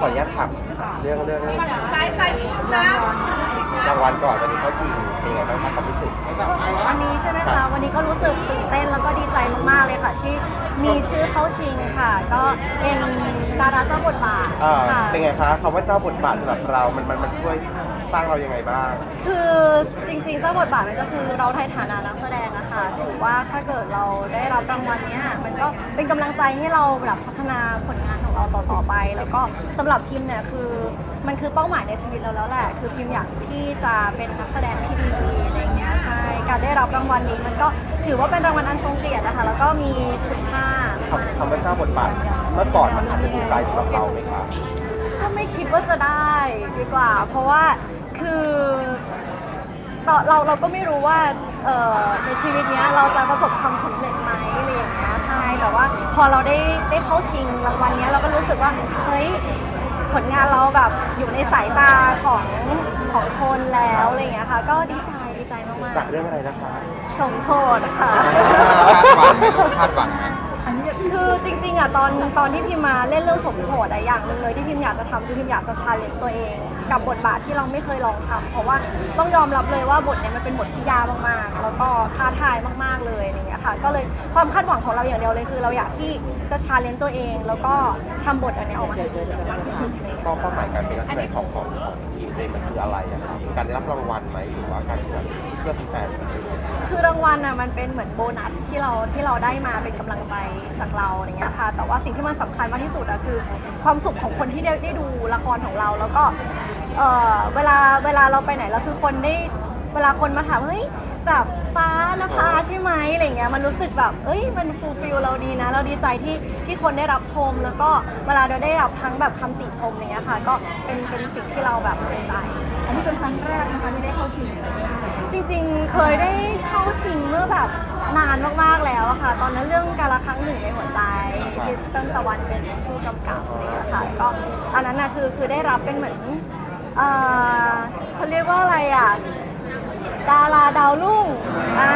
ขออนุญาตถามเรื่องเรื่องสายสายนิดนึงนะรางวัลก่อนวันนี้เขาชิงเป็นไงบ้างครับความรู้สึกวันนี้ใช่ไหมครัคะบวันนี้ก็รู้สึกตื่นเต้นแล้วก็ดีใจมากๆเลยค่ะ ที่มีชื่อเข้าชิงค่ะ ก็เป็นดาราเจ้าบทบาทอ่าค่ะ เป็นไงคะคำว่าเจ้าบทบาทสำหรับเรา มันมันมันช่วยสร้างเรายังไงบ้าง คือจริงๆ เจ้าบทบาทมันก็คือเราในฐานะนักแสดงอะค่ะถือว่าถ้าเกิดเราได้รับรางวัลเนี้ยมันก็เป็นกำลังใจให้เราแบบพัฒนาผลงาน ของเราต่อๆไป แล้วก็สำหรับพิมเนี่ยคือมันคือเป้าหมายในชีวิตเราแล้วแหละ คือพิมอยากที่จะเป็นนักแสดงที่ดีอะไรอย่างเงี้ยใช่การได้รับรางวัลนี้มันก็ถือว่าเป็นรางวัลอันทรงเกียรตินะคะ แล้วก็มีคุณค่าคำคำว่าเจ้าบทบาทเมื่อก่อนมันอาจจะดูไกลสำหรับเราไหมครับก็ไม่คิดว่าจะได้ดีกว่า เพราะว่าคือ เราเราเราก็ไม่รู้ว่าเอ่อในชีวิตเนี้ยเราจะประสบความสำเร็จไหมอะไรอย่างเงี้ยใช่แต่ว่าพอเราได้ได้เข้าชิงรางวัลเนี้ยเราก็รู้สึกว่าเฮ้ยผลงานเราแบบอยู่ในสายตาของของคนแล้วอะไรอย่างเงี้ยค่ะ ก็ดีใจดีใจมากจากเรื่องอะไรนะคะๆชมโชดค่ะ คาดหวังไหมลูกคาดหวังไหม คือจริงๆอะตอนตอนที่พิมมาเล่นเรื่องฉมโฉดอะอย่างหนึ่งเลยที่พิมอยากจะทำคือพิมอยากจะชาเลนจ์ตัวเอง กับบทบาทที่เราไม่เคยลองทำเพราะว่าต้องยอมรับเลยว่าบทเนี้ยมันเป็นบทที่ยากมากๆ แล้วก็ท้าทายมากๆเลยอย่างเงี้ยค่ะ ก็เลยความคาดหวังของเราอย่างเดียวเลยคือ เราอยากที่จะชาเลนจ์ตัวเอง แล้วก็ทำบทอันเนี้ยออกมาให้ดีมากที่สุดอะไรเลยเป้าเป้าหมายการเป็นนักแสดงของของของทีม เจมันคืออะไรอะครับการได้รับรางวัลไหมหรือว่าการที่จะเพื่อเป็นแฟนจริงๆ คือรางวัลน่ะมันเป็นเหมือนโบนัสที่เราที่เราได้มาเป็นกำลังใจจากเราอย่างเงี้ยค่ะ แต่ว่าสิ่งที่มันสำคัญมากที่สุดอะคือความสุขของคนที่ได้ได้ดูละครของเรา แล้วก็เออเวลาเวลาเราไปไหนแล้วคือคนได้เวลาคนมาถามเฮ้ย แบบฟ้านภาใช่ไหมอะไรเงี้ยมันรู้สึกแบบ เอ้ยมันฟูลฟิลเราดีนะ เราดีใจที่ที่คนได้รับชมแล้วก็เวลาเราได้รับทั้งแบบคำติชมอย่างเงี้ยค่ะ ก็เป็นเป็นสิ่งที่เราแบบภูมิใจ อันนี้เป็นครั้งแรกนะคะที่ได้เข้าชิงจริงๆ เคยได้เข้าชิงเมื่อแบบนานมากๆแล้วอะค่ะ ตอนนั้นเรื่องการละครั้งหนึ่งในหัวใจที่ต้นตะวันเป็นผู้กำกับอะไรอย่างเงี้ยค่ะก็อันนั้นนะคือคือได้รับเป็นเหมือนเอ่อเขาเรียกว่าอะไรอะ ดาราดาวรุ่งอ่า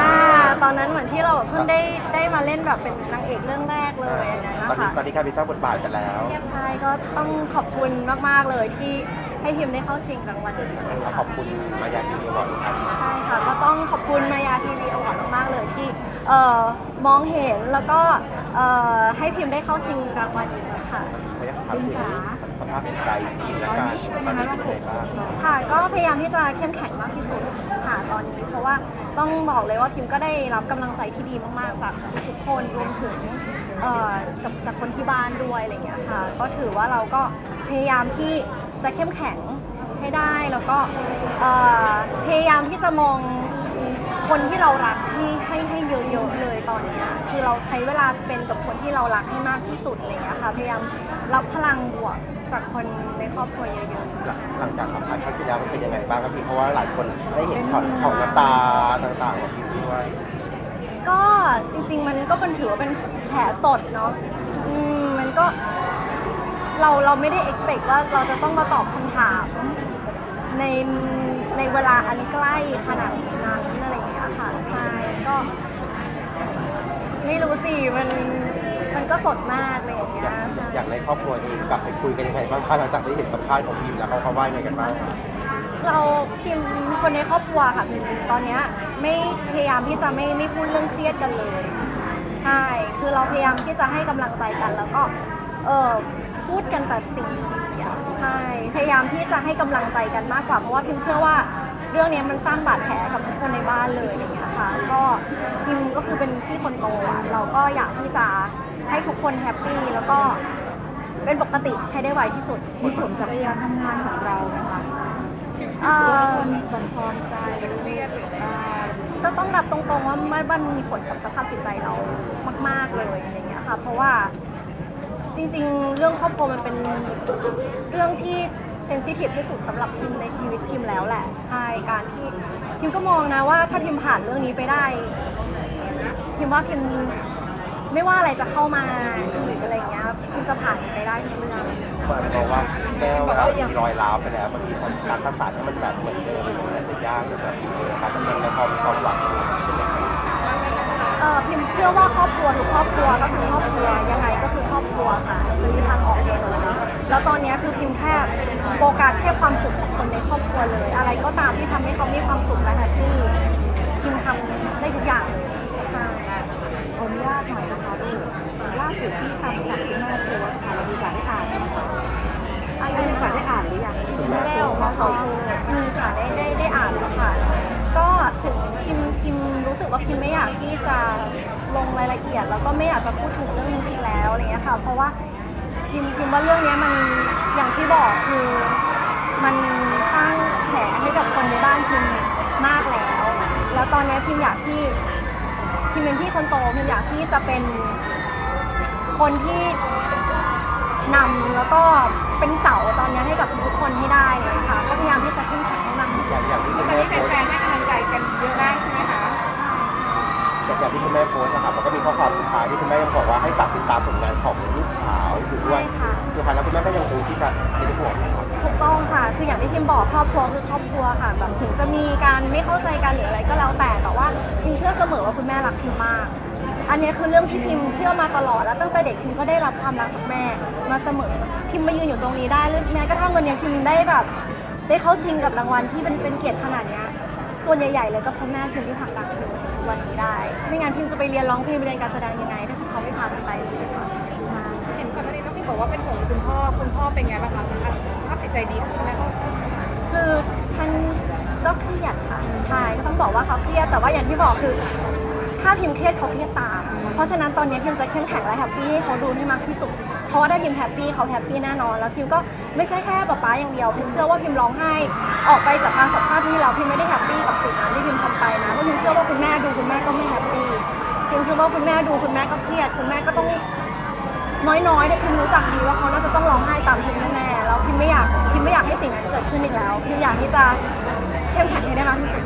ตอนนั้นเหมือนที่เราเพิ่งได้ได้มาเล่นแบบเป็นนางเอกเรื่องแรกเลยอันนั้นตอนนะนี้คะตอนนี้กลายเป็นเจ้าบทบาทกันแล้วใช่ก็ต้องขอบคุณมากๆเลยที่ให้พิมได้เข้าชิงรางวัลนี้ค่ะขอบคุณมายาทีวีบอร์ดครับใช่ค่ะก็ต้องขอบคุณมายาทีวีอวอร์ดมากๆเลยที่เอ่อมองเห็นแล้วก็ เอ่อให้พิมพ์ได้เข้าชิงรางวัลนี้ค่ะเขาอยากถามถึงสภาพจิตใจทีมและการตอนนี้เป็นยังไงบ้างค่ะ ก็พยายามที่จะเข้มแข็งมากที่สุดค่ะตอนนี้ เพราะว่าต้องบอกเลยว่าพิมก็ได้รับกำลังใจที่ดีมากๆ จากทุกๆคนรวมถึงเอ่อกับจากคนที่บ้านด้วยอะไรเงี้ยค่ะ ก็ถือว่าเราก็พยายามที่จะเข้มแข็งให้ได้แล้วก็เอ่อพยายามที่จะมองคนที่เรารักให้ให้ให้เยอะๆเลยต อนเนี้ยคือเราใช้เวลาสเปนกับคนที่เรารักให้มากที่สุดอะไรเลยนะคะพยายามรับพลังบวกจากคนในครอบครัวเยอะหลังหลังจากสัมภาษณ์ครั้งที่แล้วมันเป็นยังไงบ้างครับพี่เพราะว่าหลายคนได้เห็นช็อตของน้ำตาต่างๆของพี่ด้วยๆก็จริงๆ มันก็เป็นถือว่าเป็นแผลสดเนาะอืมมันก็ เราเราไม่ได้ expect ว่าเราจะต้องมาตอบคำถาม ในในเวลาอันใกล้ขนาดนั้นอะไรอย่างเงี้ยค่ะ ใช่ก็ ไม่รู้สิมันมันก็สดมากเลยอย่างเงี้ยใช่ อยากในครอบครัวเองกลับไปคุยกันยังไงบ้างคะหลังจากได้เห็นสัมภาษณ์ของพิมแล้วเขาเขาว่ายังไงกันบ้าง เราพิมคนในครอบครัวค่ะพิมตอนเนี้ยไม่พยายามที่จะไม่ไม่พูดเรื่องเครียดกันเลย ใช่ คือเราพยายามที่จะให้กำลังใจกัน แล้วก็เออพูดกันแต่สิ่งดีๆอะใช่ พยายามที่จะให้กำลังใจกันมากกว่าเพราะว่าพิมเชื่อว่า เรื่องนี้มันสร้างบาดแผลกับทุกคนในบ้านเลยอย่างเงี้ยค่ะก็พิมก็คือเป็นพี่คนโตอะเราก็อยากที่จะให้ทุกคนแฮปปี้แล้วก็เป็นปกติให้ได้ไวที่สุดมีผลกับการทำงานของเราไหมคะเอ่อบันทอนใจเครียดหรือว่าก็ต้องรับตรงๆว่ามันมันมีผลกับสภาพจิตใจเรามาก ๆเลยอะไรเงี้ยค่ะ เพราะว่าจริงๆ เรื่องครอบครัวมันเป็นเรื่องที่ เซนซิทีฟที่สุดสำหรับพิมในชีวิตพิมแล้วแหละใช่การที่พิมก็มองนะว่าถ้าพิมผ่านเรื่องนี้ไปได้ พิมว่าพิมไม่ว่าอะไรจะเข้ามาอีกอะไรเงี้ยพิมจะผ่านไปได้ทุกเรื่องมันอาจจะมองว่าแก้วเรามีรอยร้าวไปแล้วบางทีการรักษาให้มันแบบเหมือนเดิมมันอาจจะยากหรือแบบการดำเนินและพอมีความหวังใช่ไหมครับเออพิมเชื่อว่าครอบครัวทุกครอบครัวก็คือครอบครัวยังไงก็คือ แล้วตอนนี้คือพิมแค่โฟกัสแค่ความสุขของคนในครอบครัวเลย อะไรก็ตามที่ทำให้เขามีความสุขและแฮปปี้พิมทำได้ทุกอย่างใช่ขออนุญาตหน่อยนะคะลูกล่าสุดที่ทางจากคุณแม่โพสต์ค่ะเรามีโอกาสได้อ่านไหมคะได้มีโอกานะสได้อ่านหรือยังแก้วมาขอโทษมีค่ะได้ได้ได้อ่านแล้วค่ะ ก็ถึงพิมพิมรู้สึกว่าพิมไม่อยากที่จะลงรายละเอียด แล้วก็ไม่อยากจะพูดถึงเรื่องนี้อีกแล้วอะไรเงี้ยค่ะ เพราะว่า พิมพิมว่าเรื่องเนี้ยมันอย่างที่บอกคือมันสร้างแผลให้กับคนในบ้านพิมมากแล้ว แล้วตอนเนี้ยพิมอยากที่พิมเป็นพี่คนโตพิมอยากที่จะเป็นคนที่นำแล้วก็เป็นเสาตอนเนี้ยให้กับทุกๆคนให้ได้เลยค่ะก็พยายามที่จะเข้มแข็งให้มากที่สุด อย่างอย่างที่คุณตอนแม่นี้โพสต์แฟนๆให้กำลังใจกันเยอะมากใช่ไหม คะอย่างที่คุณแม่โพสต์นะครับมันก็มีข้อความสุดท้ายที่คุณแม่ยังบอกว่าให้ฝากติดตามผลงานของลูกสาวอยู่ด้วยใช่ค่ะสุดท้ายแล้วคุณแม่ก็ยังคงที่จะเป็นห่วงลูกสาว ถูกต้องค่ะ คืออย่างที่พิมบอกครอบครัวคือครอบครัวค่ะ แบบถึงจะมีการไม่เข้าใจกันหรืออะไรก็แล้วแต่แต่ว่าพิมเชื่อเสมอว่าคุณแม่รักพิมมาก อันนี้คือเรื่องที่พิมเชื่อมาตลอด แล้วตั้งแต่เด็กพิมก็ได้รับความรักจากแม่มาเสมอพิมมายืนอยู่ตรงนี้ได้แม้กระทั่งวันนี้พิมได้แบบ ได้เข้าชิงกับรางวัลที่เป็นเป็นเกียรติขนาดเนี้ยส่วนใหญ่ๆเลยก็เพราะแม่พิมที่ผลักดันพิมมาถึง วันนี้ได้ ไม่งั้นพิมจะไปเรียนร้องเพลงไปเรียนการแสดงยังไง ถ้าเขาไม่พาพิมไปเลยค่ะใช่เห็นก่อนหน้านี้น้องพี่บอกว่าเป็นห่วงคุณพ่อคุณพ่อเป็นไงบ้างคะสภาพจิตใจดีขึ้นไหมคะคือท่านก็เครียดค่ะใช่ก็ต้องบอกว่าเขาเครียดแต่ว่าอย่างที่บอกคือ ถ้าพิมพ์เครียดเขาเครียดตาม เพราะฉะนั้นตอนนี้พิมจะเข้มแข็งและแฮปปี้ให้เขาดูให้มากที่สุด เพราะว่าถ้าพิมแฮปปี้เขาแฮปปี้แน่นอน แล้วพิมก็ไม่ใช่แค่ป๊าป๊าอย่างเดียวพิมเชื่อว่าพิมร้องไห้ออกไปจากการสัมภาษณ์ที่เราพิมไม่ได้แฮปปี้กับสิ่งนั้นที่พิมทำไปนะเพราะพิมเชื่อว่าคุณแม่ดูคุณแม่ก็ไม่แฮปปี้พิมเชื่อว่าคุณแม่ดูคุณแม่ก็เครียด คุณแม่ก็ต้องน้อยๆเนี่ยพิมรู้จักดีว่าเขาน่าจะต้องร้องไห้ตามพิมแน่ๆแล้วพิมไม่อยากพิมไม่อยากให้สิ่งนั้นเกิดขึ้นอีกแล้วพิมอยากที่จะเข้มแข็งให้ได้มากที่สุด